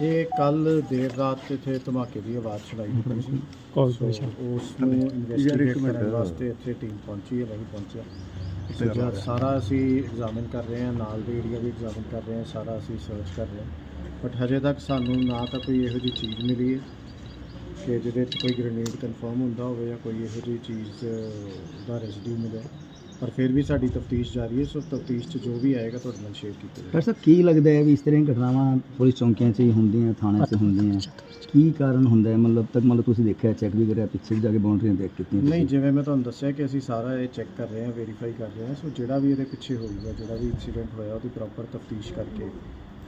ਇਹ ਕੱਲ ਦੇਰ ਰਾਤ ਇੱਥੇ ਧਮਾਕੇ ਦੀ ਆਵਾਜ਼ ਸੁਣਾਈ ਦਿੱਤੀ ਸੀ। ਕਾਲ ਸੋ ਉਸ ਨੂੰ ਇਨਵੈਸਟੀਗੇਟ ਕਰਨ ਵਾਸਤੇ ਇੱਥੇ ਟੀਮ ਪਹੁੰਚੀ ਹੈ ਵੀ ਪਹੁੰਚਿਆ। ਤੇ ਜਦ ਸਾਰਾ ਅਸੀਂ ਐਗਜ਼ਾਮਿਨ ਕਰ ਰਹੇ ਹਾਂ ਨਾਲ ਦੇ ਏਰੀਆ ਵੀ ਐਗਜ਼ਾਮਿਨ ਕਰ ਰਹੇ ਹਾਂ ਸਾਰਾ ਅਸੀਂ ਸਰਚ ਕਰ ਰਹੇ ਹਾਂ। ਬਟ ਹਜੇ ਤੱਕ ਸਾਨੂੰ ਨਾ ਤਾਂ ਕੋਈ ਇਹੋ ਜਿਹੀ ਚੀਜ਼ ਮਿਲੀ ਹੈ ਕਿ ਜਿਹਦੇ 'ਚ ਕੋਈ ਗ੍ਰੇਨੇਡ ਕਨਫਰਮ ਹੁੰਦਾ ਹੋਵੇ ਜਾਂ ਕੋਈ ਇਹੋ ਜਿਹੀ ਚੀਜ਼ ਦਾ ਰੈਜ਼ੀਡਿਊ ਮਿਲਿਆ। ਪਰ ਫਿਰ ਵੀ ਸਾਡੀ ਤਫਤੀਸ਼ ਜਾਰੀ ਹੈ ਸੋ ਤਫਤੀਸ਼ 'ਚ ਜੋ ਵੀ ਆਏਗਾ ਤੁਹਾਡੇ ਨਾਲ ਸ਼ੇਅਰ ਕੀਤਾ ਜਾਏਗਾ। ਡਾਕਟਰ ਸਾਹਿਬ ਕੀ ਲੱਗਦਾ ਹੈ ਵੀ ਇਸ ਤਰ੍ਹਾਂ ਦੀਆਂ ਘਟਨਾਵਾਂ ਪੁਲਿਸ ਚੌਂਕੀਆਂ 'ਚ ਹੀ ਹੁੰਦੀਆਂ ਥਾਣਿਆਂ 'ਚ ਹੁੰਦੀਆਂ? ਕੀ ਕਾਰਨ ਹੁੰਦਾ ਹੈ? ਮਤਲਬ ਤੱਕ ਮਤਲਬ ਤੁਸੀਂ ਦੇਖਿਆ ਚੈੱਕ ਵੀ ਕਰਿਆ ਪਿੱਛੇ ਵੀ ਜਾ ਕੇ ਬਾਉਂਡਰੀਆਂ ਦੇਖ ਕੀਤੀਆਂ ਨਹੀਂ? ਜਿਵੇਂ ਮੈਂ ਤੁਹਾਨੂੰ ਦੱਸਿਆ ਕਿ ਅਸੀਂ ਸਾਰਾ ਇਹ ਚੈੱਕ ਕਰ ਰਹੇ ਹਾਂ ਵੈਰੀਫਾਈ ਕਰ ਰਹੇ ਹਾਂ ਸੋ ਜਿਹੜਾ ਵੀ ਇਹਦੇ ਪਿੱਛੇ ਹੋਊਗਾ ਜਿਹੜਾ ਵੀ ਇਨਸੀਡੈਂਟ ਹੋਇਆ ਉਹਦੀ ਪ੍ਰੋਪਰ ਤਫਤੀਸ਼ ਕਰਕੇ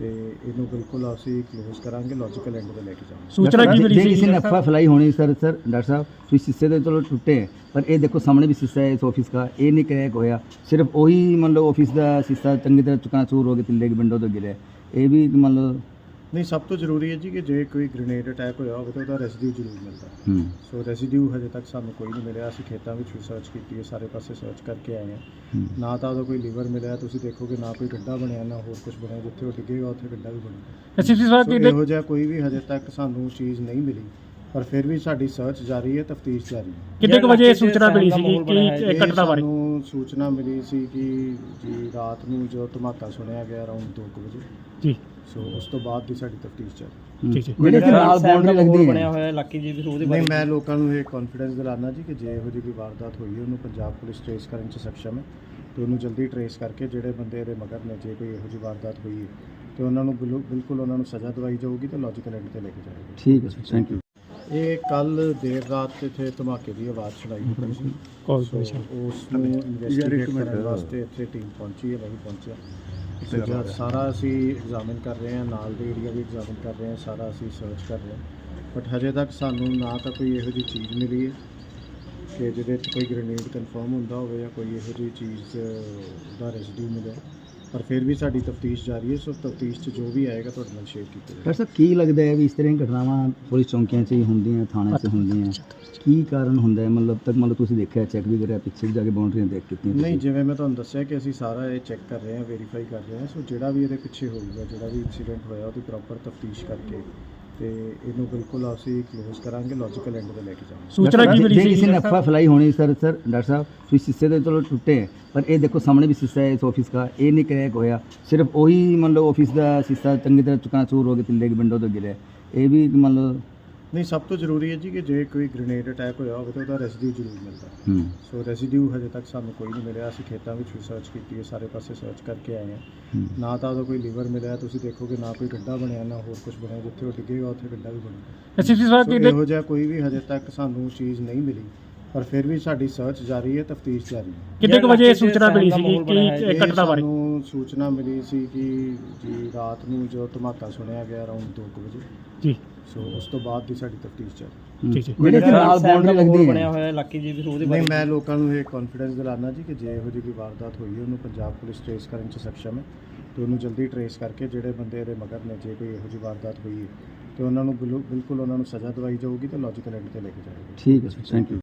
ਤੇ ਇਹਨੂੰ ਬਿਲਕੁਲ ਅਸੀਂ ਕਲੋਜ਼ ਕਰਾਂਗੇ ਲੌਜੀਕਲ ਐਂਡ ਤੇ ਲੈ ਕੇ ਜਾਵਾਂਗੇ। ਸੂਚਨਾ ਕੀ ਮਿਲੀ ਜੇ ਸੀ? ਕਿਸੇ ਨੇ ਅਫਵਾਹ ਫੈਲਾਈ ਹੋਣੀ ਸਰ ਸਰ ਡਾਕਟਰ ਸਾਹਿਬ ਤੁਸੀਂ ਸ਼ੀਸ਼ੇ ਦੇ ਚਲੋ ਟੁੱਟੇ ਹੈ, ਪਰ ਇਹ ਦੇਖੋ ਸਾਹਮਣੇ ਵੀ ਸ਼ੀਸ਼ਾ ਹੈ ਇਸ ਆਫਿਸ ਦਾ ਇਹ ਨਹੀਂ ਕਰੈਕ ਹੋਇਆ। ਸਿਰਫ ਉਹੀ ਮਤਲਬ ਆਫਿਸ ਦਾ ਸ਼ੀਸ਼ਾ ਚੰਗੀ ਤਰ੍ਹਾਂ ਚੁਕਣਾ ਚੂਰ ਹੋ ਕੇ ਤਿੱਲੇ ਦੀ ਵਿੰਡੋ ਤੋਂ ਗਿਰਿਆ। ਇਹ ਵੀ ਮਤਲਬ ਨਹੀਂ ਸਭ ਤੋਂ ਜ਼ਰੂਰੀ ਹੈ ਜੀ ਕਿ ਜੇ ਕੋਈ ਗ੍ਰੇਨੇਡ ਅਟੈਕ ਹੋਇਆ ਹੋਵੇ ਤਾਂ ਉਹਦਾ ਰੈਜ਼ੀਡਿਊ ਜ਼ਰੂਰ ਮਿਲਦਾ। ਹੂੰ। ਸੋ ਰੈਜ਼ੀਡਿਊ ਹਜੇ ਤੱਕ ਸਾਨੂੰ ਕੋਈ ਨਹੀਂ ਮਿਲਿਆ। ਅਸੀਂ ਖੇਤਾਂ ਵਿੱਚ ਵੀ ਸਰਚ ਕੀਤੀ ਹੈ ਸਾਰੇ ਪਾਸੇ ਸਰਚ ਕਰਕੇ ਆਏ ਹਾਂ। ਨਾ ਤਾਂ ਉਹਦਾ ਕੋਈ ਲੀਵਰ ਮਿਲਿਆ ਤੁਸੀਂ ਦੇਖੋਗੇ ਨਾ ਕੋਈ ਗੱਡਾ ਬਣਿਆ ਨਾ ਹੋਰ ਕੁਝ ਬਣਿਆ। ਜਿੱਥੇ ਉਹ ਡਿੱਗੇਗਾ ਉੱਥੇ ਗੱਡਾ ਵੀ ਬਣੇਗਾ। ਐਸਐਸਪੀ ਸਾਹਿਬ ਇਹੋ ਜਿਹਾ ਕੋਈ ਵੀ ਹਜੇ ਤੱਕ ਸਾਨੂੰ ਚੀਜ਼ ਨਹੀਂ ਮਿਲੀ। ਪਰ ਫਿਰ ਵੀ ਸਾਡੀ ਸਰਚ ਜਾਰੀ ਹੈ ਤਫਤੀਸ਼ ਜਾਰੀ ਹੈ। ਕਿੰਨੇ ਕੁ ਵਜੇ ਇਹ ਸੂਚਨਾ ਮਿਲੀ ਸੀ ਕਿ ਇਹ ਘਟਨਾ ਬਾਰੇ? ਸਾਨੂੰ ਸੂਚਨਾ ਮਿਲੀ ਸੀ ਕਿ ਜੀ ਰਾਤ ਨੂੰ ਜੋ ਧਮਾਕਾ ਸੁਣਿਆ ਗਿਆ ਅਰਾਊਂਡ 2 ਵਜੇ। ਜੀ। ਸੋ ਉਸ ਤੋਂ ਬਾਅਦ ਦੀ ਸਾਡੀ ਤਫਤੀਸ਼ ਚੱਲ ਹੂੰ। ਠੀਕ ਹੈ। ਜਿਹੜੇ ਨਾਲ ਬਾਉਂਡਰੀ ਲੱਗਦੀ ਹੈ। ਹੋਇਆ ਇਲਾਕੇ ਜੀ ਵੀ ਉਹਦੇ ਨਹੀਂ ਮੈਂ ਲੋਕਾਂ ਨੂੰ ਇਹ ਕੌਨਫੀਡੈਂਸ ਦਿਲਾਨਾ ਜੀ ਕਿ ਜੇ ਇਹੋ ਜਿਹੀ ਕੋਈ ਵਾਰਦਾਤ ਹੋਈ ਹੈ ਉਹਨੂੰ ਪੰਜਾਬ ਪੁਲਿਸ ਟ੍ਰੇਸ ਕਰਨ 'ਚ ਸક્ષਮ ਹੈ। ਤੇ ਉਹਨੂੰ ਜਲਦੀ ਟ੍ਰੇਸ ਕਰਕੇ ਜਿਹੜੇ ਬੰਦੇ ਇਹਦੇ ਮਗਰ ਨੇ ਜੇ ਕੋਈ ਇਹੋ ਜਿਹੀ ਵਾਰਦਾਤ ਹੋਈ ਹੈ ਤੇ ਉਹਨਾਂ ਨੂੰ ਬਿਲੁ- ਬਿਲਕੁਲ ਉਹਨਾਂ ਨੂੰ ਸਜ਼ਾ ਦਵਾਈ ਜਾਊਗੀ ਤੇ ਲੌਜੀਕਲ ਐਂਡ ਤੇ ਲੈ ਕੇ ਜਾਏਗੀ। ਠੀਕ ਹੈ ਸਰ ਥੈਂਕ ਯੂ ਇਹ ਕੱਲ ਦੇਰ ਰਾਤ ਇੱਥੇ ਧਮਾਕੇ ਦੀ ਆਵਾਜ਼ ਸੁਣਾਈ ਦਿੱਤੀ ਸੀ। ਕਾਲ ਸੋ ਉਸ ਨੂੰ ਇਨਵੈਸਟੀਗੇਟ ਕਰਨ ਵਾਸਤੇ ਇੱਥੇ ਟੀਮ ਪਹੁੰਚੀ ਹੈ ਵੀ ਪਹੁੰਚਿਆ। ਤੇ ਜਦ ਸਾਰਾ ਅਸੀਂ ਐਗਜ਼ਾਮਿਨ ਕਰ ਰਹੇ ਹਾਂ ਨਾਲ ਦੇ ਏਰੀਆ ਵੀ ਐਗਜ਼ਾਮਿਨ ਕਰ ਰਹੇ ਹਾਂ ਸਾਰਾ ਅਸੀਂ ਸਰਚ ਕਰ ਰਹੇ ਹਾਂ। ਬਟ ਹਜੇ ਤੱਕ ਸਾਨੂੰ ਨਾ ਤਾਂ ਕੋਈ ਇਹੋ ਜਿਹੀ ਚੀਜ਼ ਮਿਲੀ ਹੈ ਕਿ ਜਿਹਦੇ 'ਚ ਕੋਈ ਗ੍ਰੇਨੇਡ ਕਨਫਰਮ ਹੁੰਦਾ ਹੋਵੇ ਜਾਂ ਕੋਈ ਇਹੋ ਜਿਹੀ ਚੀਜ਼ ਦਾ ਰੈਜ਼ੀਡਿਊ ਮਿਲਿਆ। ਪਰ ਫਿਰ ਵੀ ਸਾਡੀ ਤਫਤੀਸ਼ ਜਾਰੀ ਹੈ ਸੋ ਤਫਤੀਸ਼ 'ਚ ਜੋ ਵੀ ਆਏਗਾ ਤੁਹਾਡੇ ਨਾਲ ਸ਼ੇਅਰ ਕੀਤਾ ਜਾਏਗਾ। ਡਾਕਟਰ ਸਾਹਿਬ ਕੀ ਲੱਗਦਾ ਹੈ ਵੀ ਇਸ ਤਰ੍ਹਾਂ ਦੀਆਂ ਘਟਨਾਵਾਂ ਪੁਲਿਸ ਚੌਂਕੀਆਂ 'ਚ ਹੀ ਹੁੰਦੀਆਂ ਥਾਣਿਆਂ 'ਚ ਹੁੰਦੀਆਂ? ਕੀ ਕਾਰਨ ਹੁੰਦਾ ਹੈ? ਮਤਲਬ ਤੱਕ ਮਤਲਬ ਤੁਸੀਂ ਦੇਖਿਆ ਚੈੱਕ ਵੀ ਕਰਿਆ ਪਿੱਛੇ ਜਾ ਕੇ ਬਾਉਂਡਰੀਆਂ ਦੇਖ ਕੀਤੀਆਂ ਨਹੀਂ? ਜਿਵੇਂ ਮੈਂ ਤੁਹਾਨੂੰ ਦੱਸਿਆ ਕਿ ਅਸੀਂ ਸਾਰਾ ਇਹ ਚੈੱਕ ਕਰ ਰਹੇ ਹਾਂ ਵੈਰੀਫਾਈ ਕਰ ਰਹੇ ਹਾਂ ਸੋ ਜਿਹੜਾ ਵੀ ਇਹਦੇ ਪਿੱਛੇ ਹੋਊਗਾ ਜਿਹੜਾ ਵੀ ਇਨਸੀਡੈਂਟ ਹੋਇਆ ਉਹਦੀ ਪ੍ਰੋਪਰ ਤਫਤੀਸ਼ ਕਰਕੇ ਤੇ ਇਹਨੂੰ ਬਿਲਕੁਲ ਅਸੀਂ ਕਲੋਜ਼ ਕਰਾਂਗੇ ਲੌਜੀਕਲ ਐਂਡ ਤੇ ਲੈ ਕੇ ਜਾਵਾਂਗੇ। ਸੂਚਨਾ ਕੀ ਜੇ- ਮਿਲੀ ਜੇ ਸੀ? ਕਿਸੇ ਨੇ ਅਫਵਾਹ ਫੈਲਾਈ ਹੋਣੀ ਸਰ ਸਰ ਡਾਕਟਰ ਸਾਹਿਬ ਤੁਸੀਂ ਸ਼ੀਸ਼ੇ ਦੇ ਚਲੋ ਟੁੱਟੇ ਹੈ, ਪਰ ਇਹ ਦੇਖੋ ਸਾਹਮਣੇ ਵੀ ਸ਼ੀਸ਼ਾ ਹੈ ਇਸ ਆਫਿਸ ਦਾ ਇਹ ਨਹੀਂ ਕਰੈਕ ਹੋਇਆ। ਸਿਰਫ ਉਹੀ ਮਤਲਬ ਆਫਿਸ ਦਾ ਸ਼ੀਸ਼ਾ ਚੰਗੀ ਤਰ੍ਹਾਂ ਚੁਕਣਾ ਚੂਰ ਹੋ ਕੇ ਤਿੱਲੇ ਦੀ ਵਿੰਡੋ ਤੋਂ ਗਿਰਿਆ। ਇਹ ਵੀ ਮਤਲਬ ਨਹੀਂ ਸਭ ਤੋਂ ਜ਼ਰੂਰੀ ਹੈ ਜੀ ਕਿ ਜੇ ਕੋਈ ਗ੍ਰੇਨੇਡ ਅਟੈਕ ਹੋਇਆ ਹੋਵੇ ਤਾਂ ਉਹਦਾ ਰੈਜ਼ੀਡਿਊ ਜ਼ਰੂਰ ਮਿਲਦਾ। ਹੂੰ। ਸੋ ਰੈਜ਼ੀਡਿਊ ਹਜੇ ਤੱਕ ਸਾਨੂੰ ਕੋਈ ਨਹੀਂ ਮਿਲਿਆ। ਅਸੀਂ ਖੇਤਾਂ ਵਿੱਚ ਵੀ ਸਰਚ ਕੀਤੀ ਹੈ ਸਾਰੇ ਪਾਸੇ ਸਰਚ ਕਰਕੇ ਆਏ ਹਾਂ। ਨਾ ਤਾਂ ਉਹਦਾ ਕੋਈ ਲੀਵਰ ਮਿਲਿਆ ਤੁਸੀਂ ਦੇਖੋਗੇ ਨਾ ਕੋਈ ਗੱਡਾ ਬਣਿਆ ਨਾ ਹੋਰ ਕੁਝ ਬਣਿਆ। ਜਿੱਥੇ ਉਹ ਡਿੱਗੇਗਾ ਉੱਥੇ ਗੱਡਾ ਵੀ ਬਣੇਗਾ। ਐਸਐਸਪੀ ਸਾਹਿਬ ਸੋ ਕੀ ਇਹੋ ਜਿਹਾ ਕੋਈ ਵੀ ਹਜੇ ਤੱਕ ਸਾਨੂੰ ਚੀਜ਼ ਨਹੀਂ ਮਿਲੀ। ਪਰ ਫਿਰ ਵੀ ਸਾਡੀ ਸਰਚ ਜਾਰੀ ਹੈ ਤਫਤੀਸ਼ ਜਾਰੀ ਹੈ। ਕਿੰਨੇ ਕੁ ਵਜੇ ਇਹ ਸੂਚਨਾ ਮਿਲੀ ਸੀ ਕਿ ਘਟਨਾ ਬਾਰੇ? ਸਾਨੂੰ ਸੂਚਨਾ ਮਿਲੀ ਸੀ ਕਿ ਜੀ ਰਾਤ ਨੂੰ ਜੋ ਧਮਾਕਾ ਸੁਣਿਆ ਗਿਆ ਅਰਾਊਂਡ 2 ਵਜੇ। ਜੀ। ਸੋ ਉਸ ਤੋਂ ਬਾਅਦ ਦੀ ਸਾਡੀ ਤਫਤੀਸ਼ ਚੱਲ ਹੂੰ। ਠੀਕ ਹੈ। ਜਿਹੜੇ ਨਾਲ ਬਾਉਂਡਰੀ ਲੱਗਦੀ ਬਣਿਆ ਹੈ। ਹੋਇਆ ਇਲਾਕੇ ਜੀ ਵੀ ਉਹਦੇ ਨਹੀਂ ਮੈਂ ਲੋਕਾਂ ਨੂੰ ਇਹ ਕੌਨਫੀਡੈਂਸ ਦਿਲਾਨਾ ਜੀ ਕਿ ਜੇ ਇਹੋ ਜਿਹੀ ਕੋਈ ਵਾਰਦਾਤ ਹੋਈ ਹੈ ਉਹਨੂੰ ਪੰਜਾਬ ਪੁਲਿਸ ਟ੍ਰੇਸ ਕਰਨ 'ਚ ਸક્ષਮ ਹੈ। ਤੇ ਉਹਨੂੰ ਜਲਦੀ ਟ੍ਰੇਸ ਕਰਕੇ ਜਿਹੜੇ ਬੰਦੇ ਇਹਦੇ ਮਗਰ ਨੇ ਜੇ ਕੋਈ ਇਹੋ ਜਿਹੀ ਵਾਰਦਾਤ ਹੋਈ ਹੈ ਤੇ ਉਹਨਾਂ ਨੂੰ ਬਿਲੁ- ਬਿਲਕੁਲ ਉਹਨਾਂ ਨੂੰ ਸਜ਼ਾ ਦਵਾਈ ਜਾਊਗੀ ਤੇ ਲੌਜੀਕਲ ਐਂਡ ਤੇ ਲੈ ਕੇ ਜਾਏਗੀ ਠੀਕ ਹੈ ਸਰ ਥੈਂਕ ਯੂ